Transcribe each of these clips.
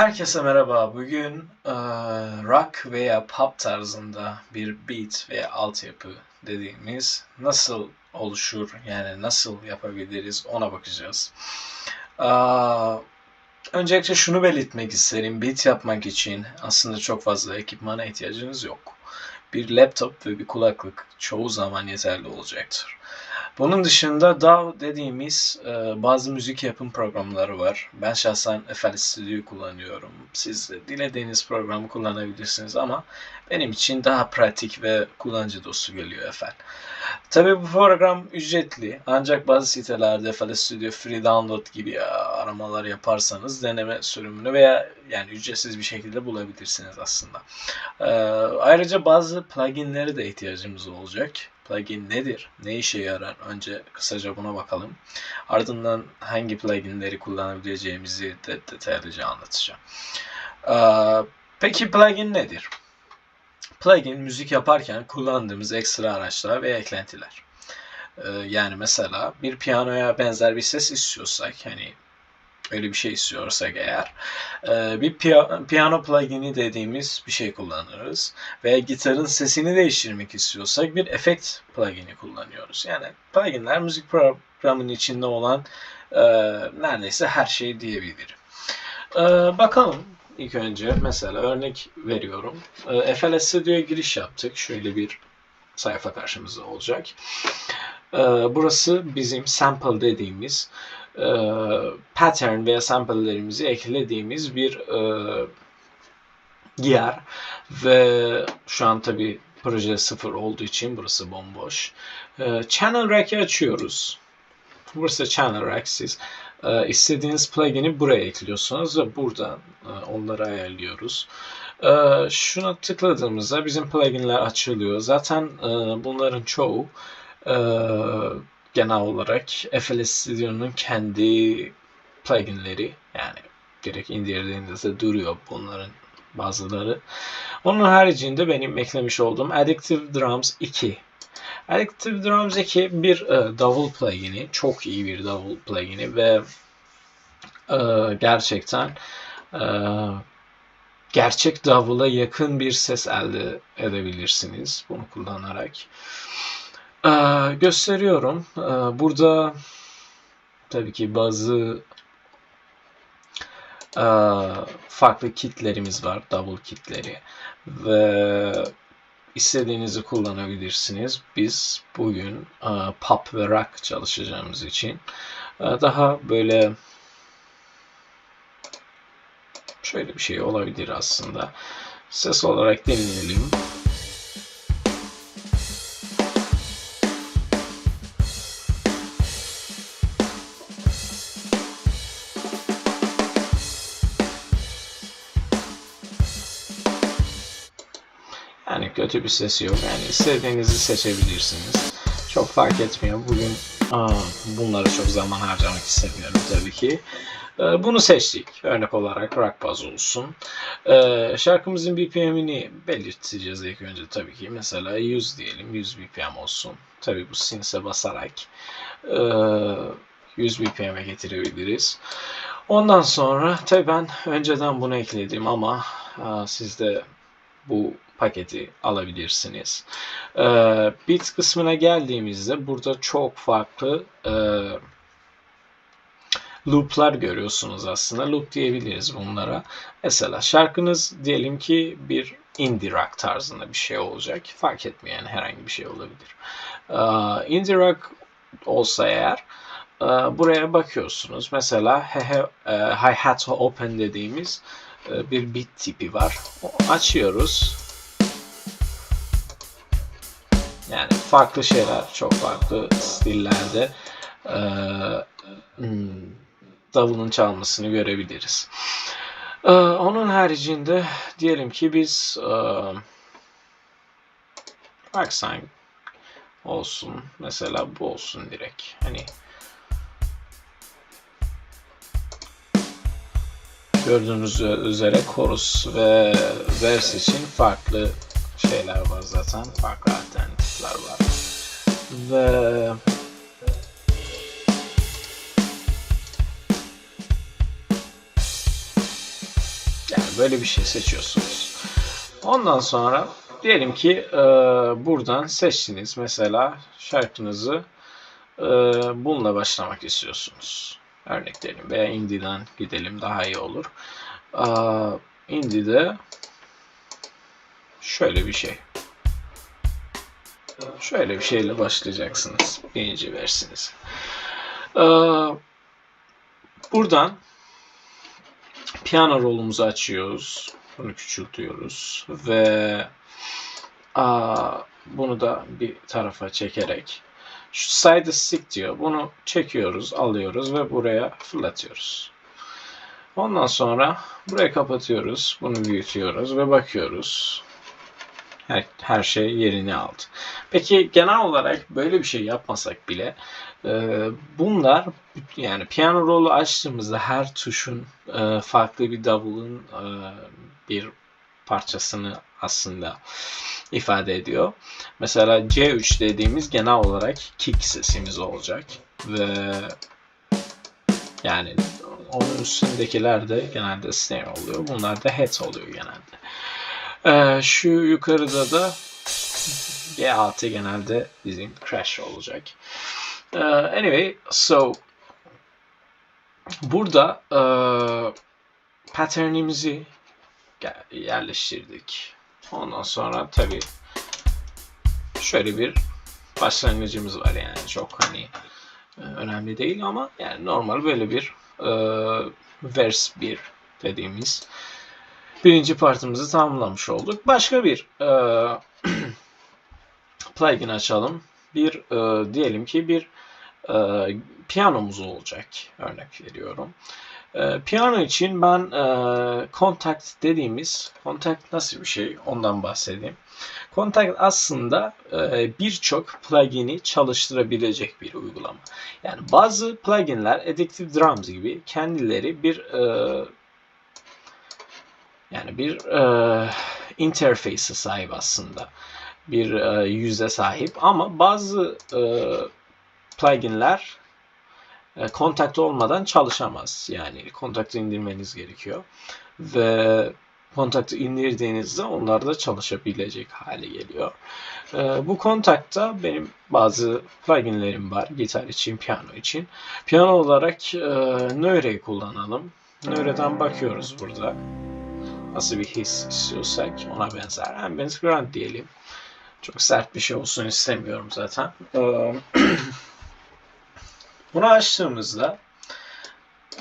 Herkese merhaba. Bugün eee, rock veya pop tarzında bir beat veya altyapı dediğimiz nasıl oluşur yani nasıl yapabiliriz ona bakacağız. Aa, öncelikle şunu belirtmek isterim. Beat yapmak için aslında çok fazla ekipmana ihtiyacınız yok. Bir laptop ve bir kulaklık çoğu zaman yeterli olacaktır. Bunun dışında DAW dediğimiz e, bazı müzik yapım programları var. Ben şahsen FL Studio'yu kullanıyorum. Siz de dilediğiniz programı kullanabilirsiniz ama benim için daha pratik ve kullanıcı dostu geliyor FL. Tabii bu program ücretli ancak bazı sitelerde FL Studio Free Download gibi e, aramalar yaparsanız deneme sürümünü veya yani ücretsiz bir şekilde bulabilirsiniz aslında. Ee, ayrıca bazı pluginlere de ihtiyacımız olacak. Plugin nedir? Ne işe yarar? Önce kısaca buna bakalım. Ardından hangi pluginleri kullanabileceğimizi de detaylıca anlatacağım. Ee, peki plugin nedir? Plugin müzik yaparken kullandığımız ekstra araçlar ve eklentiler. Ee, yani mesela bir piyanoya benzer bir ses istiyorsak hani öyle bir şey istiyorsak eğer e, bir piya- piyano plugini dediğimiz bir şey kullanırız. Veya gitarın sesini değiştirmek istiyorsak bir efekt plugini kullanıyoruz. Yani pluginler müzik programının içinde olan e, neredeyse her şey diyebilirim. E, bakalım ilk önce mesela örnek veriyorum. FL Studio'ya giriş yaptık. Şöyle bir sayfa karşımızda olacak. Burası bizim sample dediğimiz e, pattern veya sample'lerimizi eklediğimiz bir e, yer ve şu an tabi proje sıfır olduğu için burası bomboş. E, channel Rack'i açıyoruz. Burası Channel Rack. Siz e, istediğiniz plugin'i buraya ekliyorsunuz ve buradan e, onları ayarlıyoruz. E, şuna tıkladığımızda bizim pluginler açılıyor. Zaten e, bunların çoğu e, genel olarak FL Studio'nun kendi pluginleri yani direkt indirdiğinizde duruyor bunların bazıları. Onun haricinde benim eklemiş olduğum Addictive Drums 2. Addictive Drums 2 bir e, davul plugini. Çok iyi bir davul plugini ve e, gerçekten e, gerçek davula yakın bir ses elde edebilirsiniz bunu kullanarak. Ee, gösteriyorum. Ee, burada tabii ki bazı e, farklı kitlerimiz var. Double kitleri. Ve istediğinizi kullanabilirsiniz. Biz bugün e, pop ve rock çalışacağımız için e, daha böyle şöyle bir şey olabilir aslında. Ses olarak deneyelim. Kötü bir sesi yok. Yani istediğinizi seçebilirsiniz. Çok fark etmiyor. Bugün aa, bunlara çok zaman harcamak istemiyorum tabii ki. Ee, bunu seçtik. Örnek olarak rock baz olsun. Ee, şarkımızın BPM'ini belirteceğiz ilk önce tabii ki. Mesela 100 diyelim. 100 BPM olsun. Tabii bu synth'e basarak e, 100 BPM'e getirebiliriz. Ondan sonra tabii ben önceden bunu ekledim ama aa, siz de bu paketi alabilirsiniz. Ee, bit kısmına geldiğimizde burada çok farklı e, loop'lar görüyorsunuz aslında. Loop diyebiliriz bunlara. Mesela şarkınız diyelim ki bir indie rock tarzında bir şey olacak. Fark etmeyen herhangi bir şey olabilir. Ee, indie rock olsa eğer e, buraya bakıyorsunuz. Mesela hi-hat open dediğimiz e, bir bit tipi var. Açıyoruz. Farklı şeyler, çok farklı stillerde e, hmm, davulun çalmasını görebiliriz. E, onun haricinde diyelim ki biz e, Roxanne olsun. Mesela bu olsun direkt. Hani gördüğünüz üzere chorus ve vers için farklı şeyler var zaten. Farklı alternatifler var. Ve böyle bir şey seçiyorsunuz. Ondan sonra diyelim ki e, buradan seçtiniz mesela şarkınızı e, bununla başlamak istiyorsunuz. Örnek diyelim veya Indie'den gidelim daha iyi olur. E, Indie'de şöyle bir şey. Şöyle bir şeyle başlayacaksınız. Birinci versiniz. Ee, buradan piyano rolumuzu açıyoruz. Bunu küçültüyoruz ve bunu da bir tarafa çekerek şu side stick diyor. Bunu çekiyoruz, alıyoruz ve buraya fırlatıyoruz. Ondan sonra burayı kapatıyoruz. Bunu büyütüyoruz ve bakıyoruz. Her, her şey yerini aldı. Peki genel olarak böyle bir şey yapmasak bile e, bunlar yani piyano rolü açtığımızda her tuşun e, farklı bir davulun e, bir parçasını aslında ifade ediyor. Mesela C3 dediğimiz genel olarak kick sesimiz olacak ve yani onun üstündekiler de genelde snare oluyor. Bunlar da head oluyor genelde. Ee, şu yukarıda da G6 genelde bizim crash olacak. Ee, anyway, so burada e, patternimizi yerleştirdik. Ondan sonra tabi şöyle bir başlangıcımız var yani çok hani e, önemli değil ama yani normal böyle bir e, vers 1 dediğimiz birinci partımızı tamamlamış olduk. Başka bir e, plugin açalım. Bir e, diyelim ki bir e, piyanomuz olacak. Örnek veriyorum. E, piyano için ben e, Contact dediğimiz, Contact nasıl bir şey ondan bahsedeyim. Contact aslında e, birçok plugin'i çalıştırabilecek bir uygulama. Yani bazı pluginler Addictive Drums gibi kendileri bir e, yani bir e, interface'e sahip aslında. Bir e, yüze sahip ama bazı e, pluginler e, kontakt olmadan çalışamaz. Yani kontaktı indirmeniz gerekiyor. Ve kontaktı indirdiğinizde onlar da çalışabilecek hale geliyor. E, bu kontakta benim bazı pluginlerim var. Gitar için, piyano için. Piyano olarak e, Neure'yi kullanalım. Neure'den bakıyoruz burada nasıl bir his istiyorsak ona benzer. Ambient Grand diyelim. Çok sert bir şey olsun istemiyorum zaten. Ee, bunu açtığımızda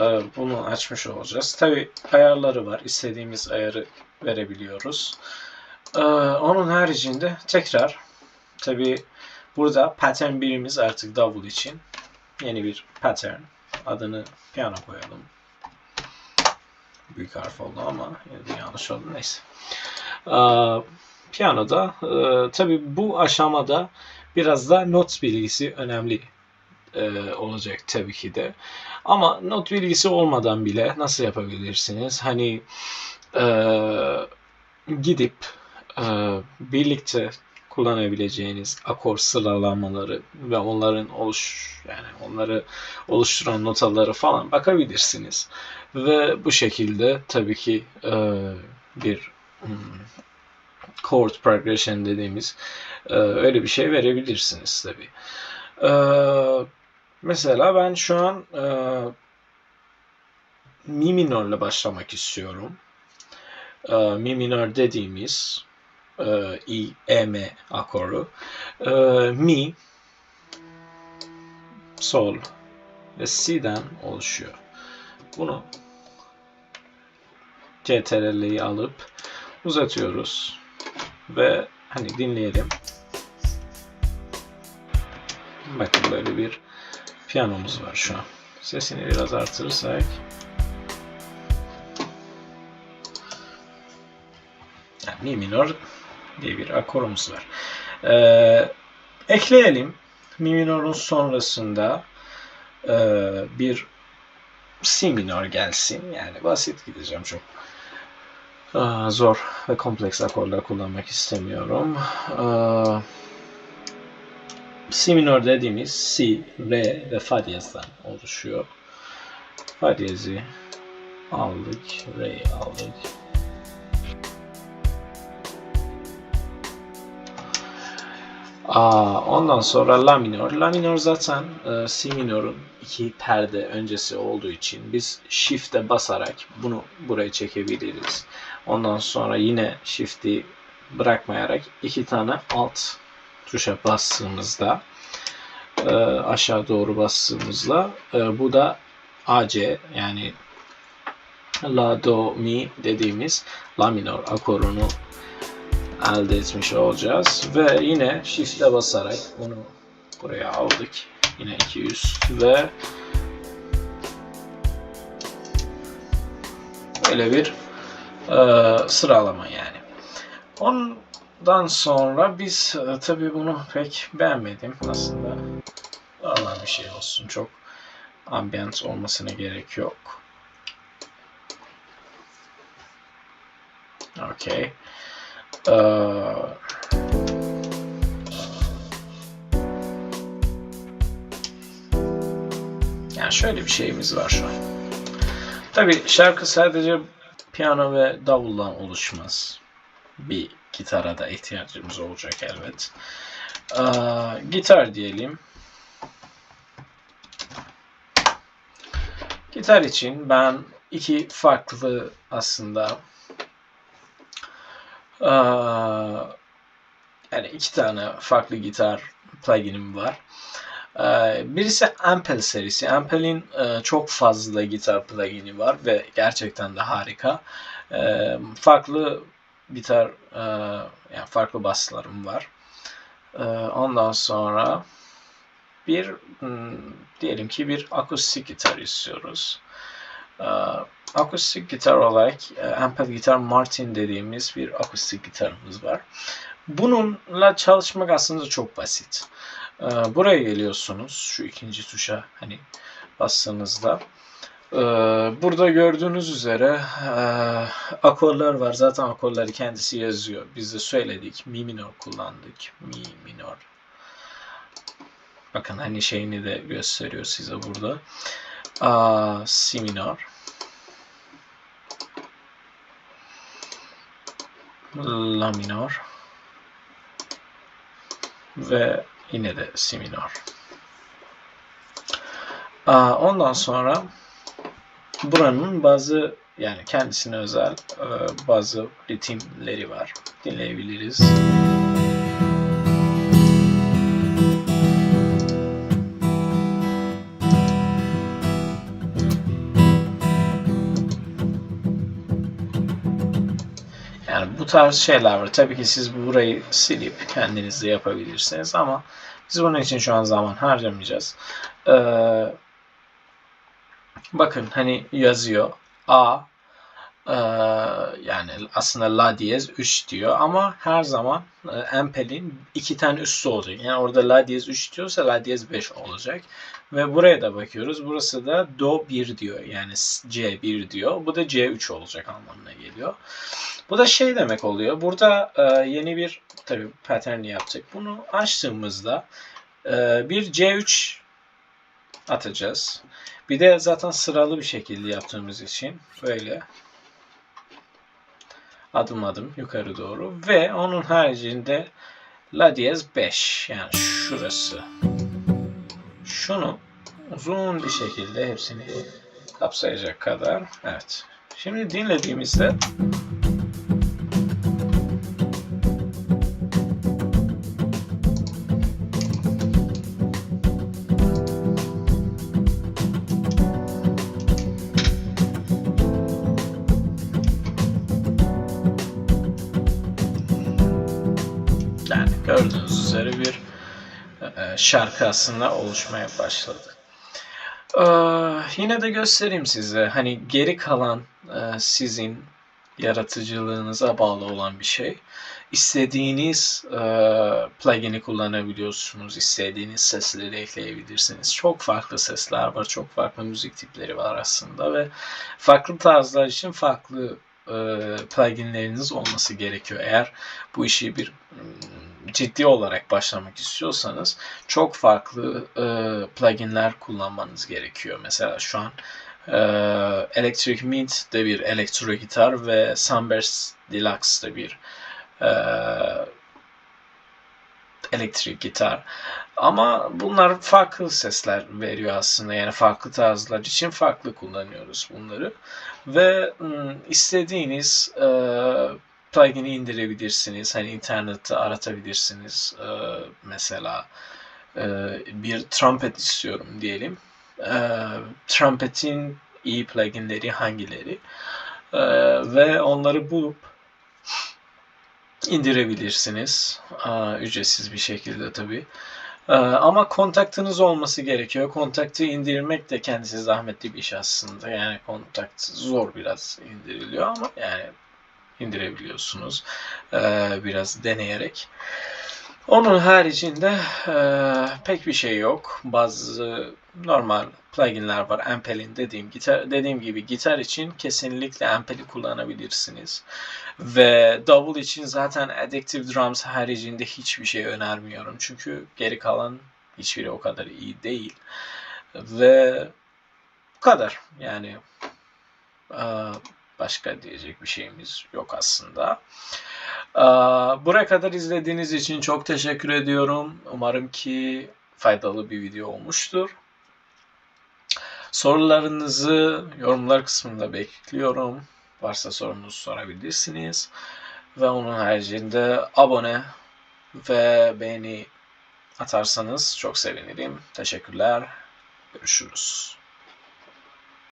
e, bunu açmış olacağız. Tabi ayarları var. İstediğimiz ayarı verebiliyoruz. Ee, onun haricinde tekrar tabi burada pattern birimiz artık davul için yeni bir pattern adını piyano koyalım büyük harf oldu ama yanlış oldu. Neyse. Ee, piyanoda e, tabi bu aşamada biraz da not bilgisi önemli e, olacak tabii ki de. Ama not bilgisi olmadan bile nasıl yapabilirsiniz? Hani e, gidip e, birlikte kullanabileceğiniz akor sıralamaları ve onların oluş yani onları oluşturan notaları falan bakabilirsiniz. Ve bu şekilde tabii ki e, bir hmm, chord progression dediğimiz e, öyle bir şey verebilirsiniz tabii. E, mesela ben şu an e, mi minörle başlamak istiyorum. E, mi minör dediğimiz I, E, M akoru. E, mi, Sol ve Si'den oluşuyor. Bunu CTRL'yi alıp uzatıyoruz ve hani dinleyelim. Bakın böyle bir piyanomuz var şu an. Sesini biraz artırırsak yani mi minor diye bir akorumuz var. Ee, ekleyelim. Mi minorun sonrasında e, bir Si minor gelsin. Yani basit gideceğim çok. Aa, zor ve kompleks akorlar kullanmak istemiyorum. Aa, si minor dediğimiz Si, Re ve Fa diyezden oluşuyor. Fa diyezi aldık, Re'yi aldık. Aa, ondan sonra La minor. La minor zaten e, Si minor'un iki perde öncesi olduğu için biz Shift'e basarak bunu buraya çekebiliriz. Ondan sonra yine Shift'i bırakmayarak iki tane alt tuşa bastığımızda e, aşağı doğru bastığımızda e, bu da AC yani La Do Mi dediğimiz La minor akorunu elde etmiş olacağız. Ve yine shift'e basarak bunu buraya aldık. Yine 200 ve böyle bir e, sıralama yani. Ondan sonra biz e, tabii bunu pek beğenmedim aslında. Allah bir şey olsun. Çok ambient olmasına gerek yok. Okay. Ee, yani şöyle bir şeyimiz var şu an. Tabi şarkı sadece piyano ve davuldan oluşmaz. Bir gitara da ihtiyacımız olacak elbet. Ee, gitar diyelim. Gitar için ben iki farklı aslında yani iki tane farklı gitar pluginim var. Ee, birisi Ampel serisi. Ampel'in e, çok fazla gitar plugini var ve gerçekten de harika. Ee, farklı gitar, e, yani farklı baslarım var. Ondan sonra bir hmm, diyelim ki bir akustik gitar istiyoruz akustik gitar olarak e, Ampel Gitar Martin dediğimiz bir akustik gitarımız var. Bununla çalışmak aslında çok basit. E, buraya geliyorsunuz şu ikinci tuşa hani bastığınızda. E, burada gördüğünüz üzere akorlar var. Zaten akorları kendisi yazıyor. Biz de söyledik. Mi minor kullandık. Mi minor. Bakın hani şeyini de gösteriyor size burada. Si minor. La minor ve yine de Si minor. Ondan sonra buranın bazı yani kendisine özel e, bazı ritimleri var. Dinleyebiliriz. Bu tarz şeyler var. Tabii ki siz burayı silip kendiniz de yapabilirsiniz ama biz bunun için şu an zaman harcamayacağız. Ee, bakın hani yazıyor A yani aslında La diyez 3 diyor ama her zaman e, Empel'in iki tane üstü olacak. Yani orada La diyez 3 diyorsa La diyez 5 olacak. Ve buraya da bakıyoruz. Burası da Do 1 diyor. Yani C1 diyor. Bu da C3 olacak anlamına geliyor. Bu da şey demek oluyor. Burada yeni bir tabi pattern yaptık. Bunu açtığımızda bir C3 atacağız. Bir de zaten sıralı bir şekilde yaptığımız için böyle adım adım yukarı doğru ve onun haricinde La diyez 5 yani şurası. Şunu uzun bir şekilde hepsini kapsayacak kadar. Evet. Şimdi dinlediğimizde şarkı aslında oluşmaya başladı. Ee, yine de göstereyim size. Hani geri kalan e, sizin yaratıcılığınıza bağlı olan bir şey. İstediğiniz e, plugin'i kullanabiliyorsunuz. İstediğiniz sesleri ekleyebilirsiniz. Çok farklı sesler var. Çok farklı müzik tipleri var aslında ve farklı tarzlar için farklı e, pluginleriniz olması gerekiyor. Eğer bu işi bir ciddi olarak başlamak istiyorsanız çok farklı e, pluginler kullanmanız gerekiyor. Mesela şu an e, Electric Mint de bir elektro gitar ve Sunburst Deluxe de bir e, elektrik gitar. Ama bunlar farklı sesler veriyor aslında. Yani farklı tarzlar için farklı kullanıyoruz bunları. Ve istediğiniz e, plugin'i indirebilirsiniz. Hani internette aratabilirsiniz. E, mesela e, bir trumpet istiyorum diyelim. E, trumpet'in iyi pluginleri hangileri? E, ve onları bulup indirebilirsiniz. Ücretsiz bir şekilde tabii. Ama kontaktınız olması gerekiyor. Kontaktı indirmek de kendisi zahmetli bir iş aslında. Yani kontakt zor biraz indiriliyor ama yani indirebiliyorsunuz. Biraz deneyerek. Onun haricinde pek bir şey yok. Bazı normal pluginler var. Ampel'in dediğim gitar dediğim gibi gitar için kesinlikle Ampel'i kullanabilirsiniz. Ve davul için zaten Addictive Drums haricinde hiçbir şey önermiyorum. Çünkü geri kalan hiçbiri o kadar iyi değil. Ve bu kadar. Yani başka diyecek bir şeyimiz yok aslında. Buraya kadar izlediğiniz için çok teşekkür ediyorum. Umarım ki faydalı bir video olmuştur. Sorularınızı yorumlar kısmında bekliyorum. Varsa sorunuz sorabilirsiniz. Ve onun haricinde abone ve beğeni atarsanız çok sevinirim. Teşekkürler. Görüşürüz.